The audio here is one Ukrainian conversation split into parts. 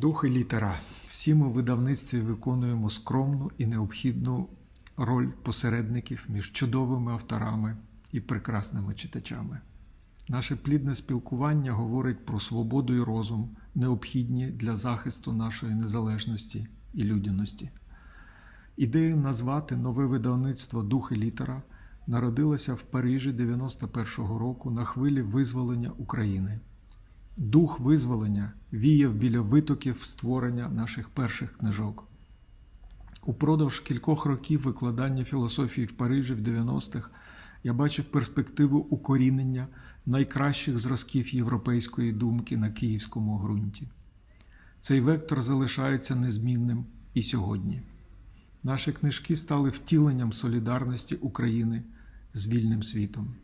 Дух і літера. Всі ми в видавництві виконуємо скромну і необхідну роль посередників між чудовими авторами і прекрасними читачами. Наше плідне спілкування говорить про свободу і розум, необхідні для захисту нашої незалежності і людяності. Ідея назвати нове видавництво Дух і літера народилася в Парижі 91-го року на хвилі визволення України. Дух визволення віяв біля витоків створення наших перших книжок. Упродовж кількох років викладання філософії в Парижі в 90-х я бачив перспективу укорінення найкращих зразків європейської думки на київському ґрунті. Цей вектор залишається незмінним і сьогодні. Наші книжки стали втіленням солідарності України з вільним світом.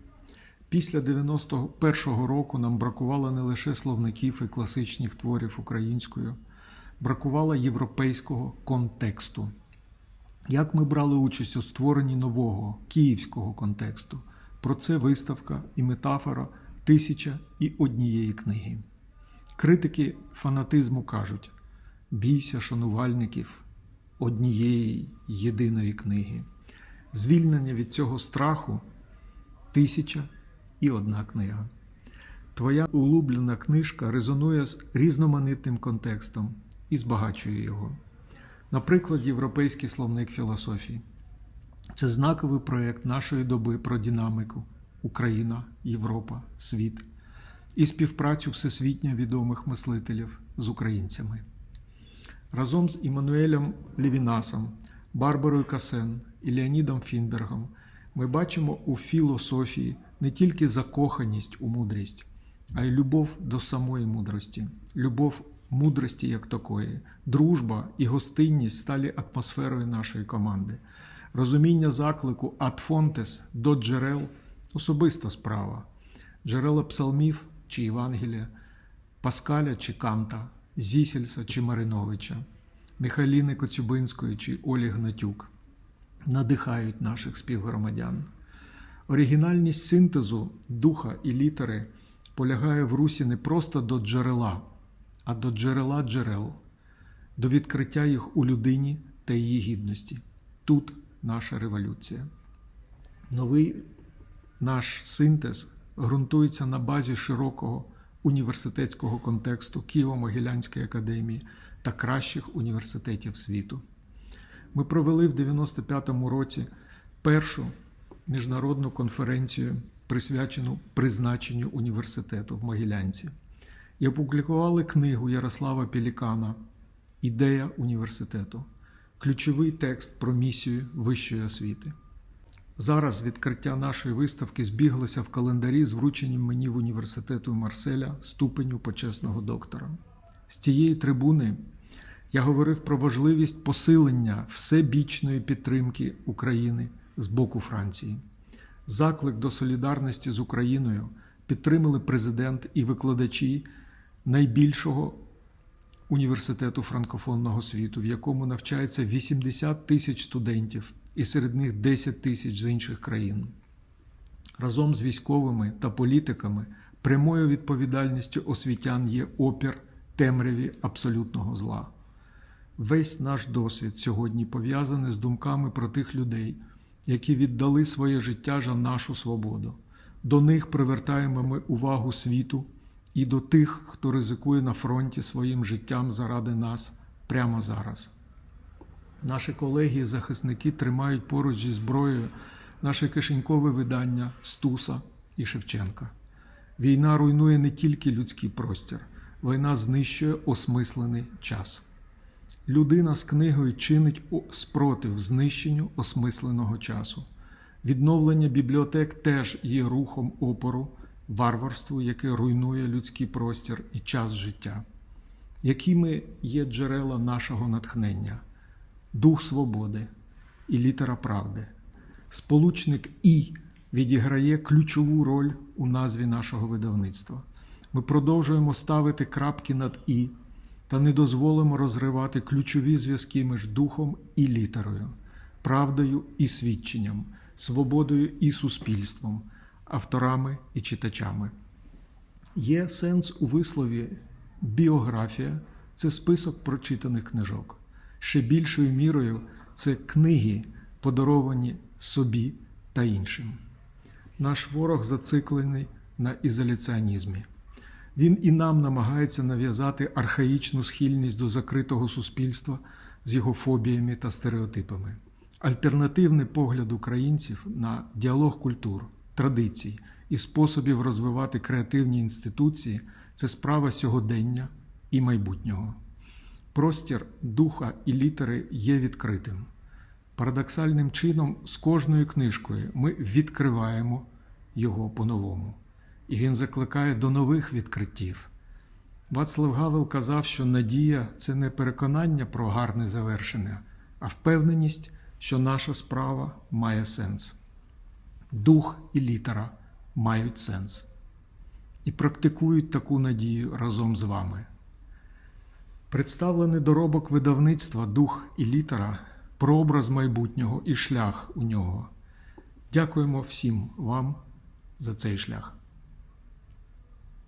Після 91-го року нам бракувало не лише словників і класичних творів українською, бракувало європейського контексту. Як ми брали участь у створенні нового київського контексту? Про це виставка і метафора тисяча і однієї книги. Критики фанатизму кажуть: бійся шанувальників однієї єдиної книги. Звільнення від цього страху тисяча і одна книга. Твоя улюблена книжка резонує з різноманітним контекстом і збагачує його. Наприклад, Європейський словник філософії. Це знаковий проєкт нашої доби про динаміку Україна, Європа, світ і співпрацю всесвітньо відомих мислителів з українцями. Разом з Іммануелем Лівінасом, Барбарою Касен і Леонідом Фінбергом ми бачимо у філософії не тільки закоханість у мудрість, а й любов до самої мудрості, любов мудрості як такої, дружба і гостинність стали атмосферою нашої команди. Розуміння заклику «Ад фонтес» до джерел особиста справа, джерела псалмів чи Євангелія, Паскаля чи Канта, Зісельса чи Мариновича, Михайліни Коцюбинської чи Олі Гнатюк надихають наших співгромадян. Оригінальність синтезу духа і літери полягає в русі не просто до джерела, а до джерела джерел, до відкриття їх у людині та її гідності. Тут наша революція. Новий наш синтез ґрунтується на базі широкого університетського контексту Києво-Могилянської академії та кращих університетів світу. Ми провели в 95-му році першу міжнародну конференцію, присвячену призначенню університету в Могилянці, і опублікували книгу Ярослава Пелікана Ідея університету, ключовий текст про місію вищої освіти. Зараз відкриття нашої виставки збіглося в календарі з врученням мені в університету Марселя ступеню почесного доктора. З цієї трибуни я говорив про важливість посилення всебічної підтримки України з боку Франції. Заклик до солідарності з Україною підтримали президент і викладачі найбільшого університету франкофонного світу, в якому навчається 80 тисяч студентів, і серед них 10 тисяч з інших країн. Разом з військовими та політиками прямою відповідальністю освітян є опір темряві абсолютного зла. Весь наш досвід сьогодні пов'язаний з думками про тих людей, які віддали своє життя за нашу свободу. До них привертаємо ми увагу світу і до тих, хто ризикує на фронті своїм життям заради нас прямо зараз. Наші колеги і захисники тримають поруч зі зброєю наше кишенькове видання Стуса і Шевченка. Війна руйнує не тільки людський простір, війна знищує осмислений час. Людина з книгою чинить спротив знищенню осмисленого часу. Відновлення бібліотек теж є рухом опору, варварству, яке руйнує людський простір і час життя. Якими є джерела нашого натхнення? Дух свободи і літера правди. Сполучник І відіграє ключову роль у назві нашого видавництва. Ми продовжуємо ставити крапки над І та не дозволимо розривати ключові зв'язки між духом і літерою, правдою і свідченням, свободою і суспільством, авторами і читачами. Є сенс у вислові біографія це список прочитаних книжок. Ще більшою мірою це книги, подаровані собі та іншим. Наш ворог зациклений на ізоляціонізмі. Він і нам намагається нав'язати архаїчну схильність до закритого суспільства з його фобіями та стереотипами. Альтернативний погляд українців на діалог культур, традицій і способів розвивати креативні інституції це справа сьогодення і майбутнього. Простір духа і літери є відкритим. Парадоксальним чином, з кожною книжкою ми відкриваємо його по-новому, і він закликає до нових відкриттів. Вацлав Гавел казав, що надія це не переконання про гарне завершення, а впевненість, що наша справа має сенс. Дух і літера мають сенс і практикують таку надію разом з вами. Представлений доробок видавництва Дух і літера прообраз майбутнього і шлях у нього. Дякуємо всім вам за цей шлях.